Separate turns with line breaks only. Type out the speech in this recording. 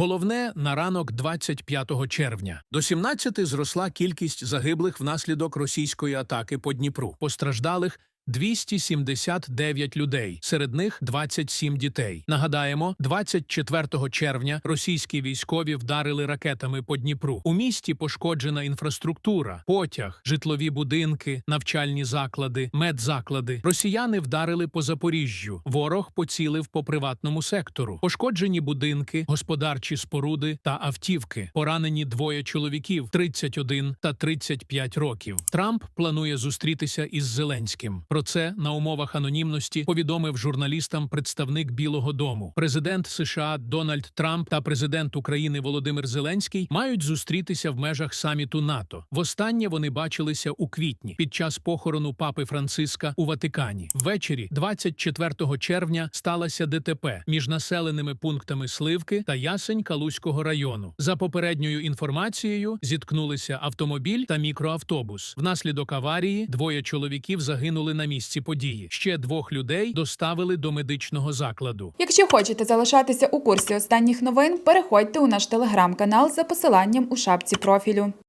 Головне на ранок 25 червня. До 17 зросла кількість загиблих внаслідок російської атаки по Дніпру. Постраждалих 279 людей, серед них 27 дітей. Нагадаємо, 24 червня російські військові вдарили ракетами по Дніпру. У місті пошкоджена інфраструктура, потяг, житлові будинки, навчальні заклади, медзаклади. Росіяни вдарили по Запоріжжю. Ворог поцілив по приватному сектору. Пошкоджені будинки, господарчі споруди та автівки. Поранені двоє чоловіків 31 та 35 років. Трамп планує зустрітися із Зеленським. Про це на умовах анонімності повідомив журналістам представник Білого Дому. Президент США Дональд Трамп та президент України Володимир Зеленський мають зустрітися в межах саміту НАТО. Востаннє вони бачилися у квітні під час похорону папи Франциска у Ватикані. Ввечері, 24 червня, сталося ДТП між населеними пунктами Сливки та Ясень Калузького району. За попередньою інформацією, зіткнулися автомобіль та мікроавтобус. Внаслідок аварії двоє чоловіків загинули на місці події. Ще двох людей доставили до медичного закладу.
Якщо хочете залишатися у курсі останніх новин, переходьте у наш телеграм-канал за посиланням у шапці профілю.